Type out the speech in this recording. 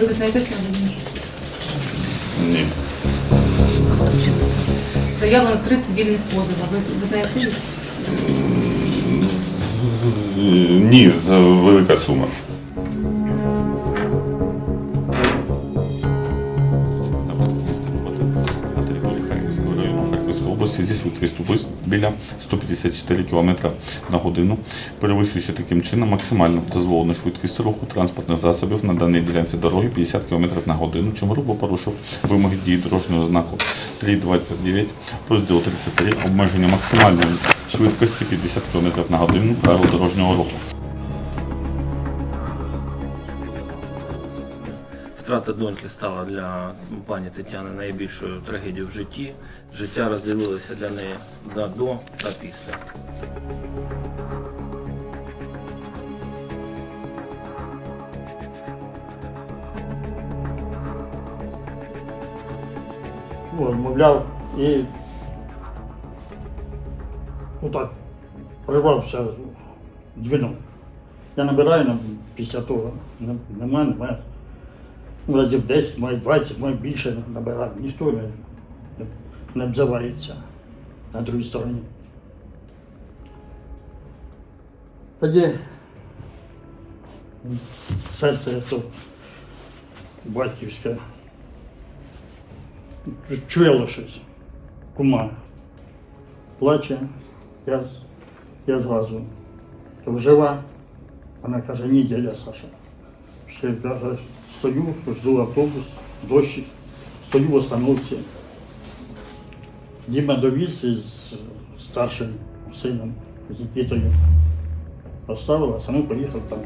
Ви визнаєте свою вину? Ні. Заявлено три цивільних позова. Ви визнаєте їх? Ні, за велика сума. Харківської зі швидкістю близь- біля 154 км на годину, перевищуючи таким чином максимальну дозволену швидкість руху транспортних засобів на даній ділянці дороги 50 км на годину, чим грубо порушив вимоги дії дорожнього знаку 3.29, розділ 33, обмеження максимальної швидкості 50 км на годину правил дорожнього руху. Втрата доньки стала для пані Тетяни найбільшою трагедією в житті. Життя розділилося для неї на до та після. ну, розмовляв і ну так, привався дзвінок. Я набираю на після того. Не- Нема, немає. Ну, Разів 10, може 20, може більше набираю. Ніхто не, не, обзивається на другій стороні. Тоді серце то батьківське чу- чуяло щось. Кума плаче, я, я зразу. То жива. Вона каже, ні, дядя Саша. Ще стою, жду автобус, дощик, стою в остановці. Діма довіз із старшим сином, з Нікітою. Поставив, а сам поїхав там.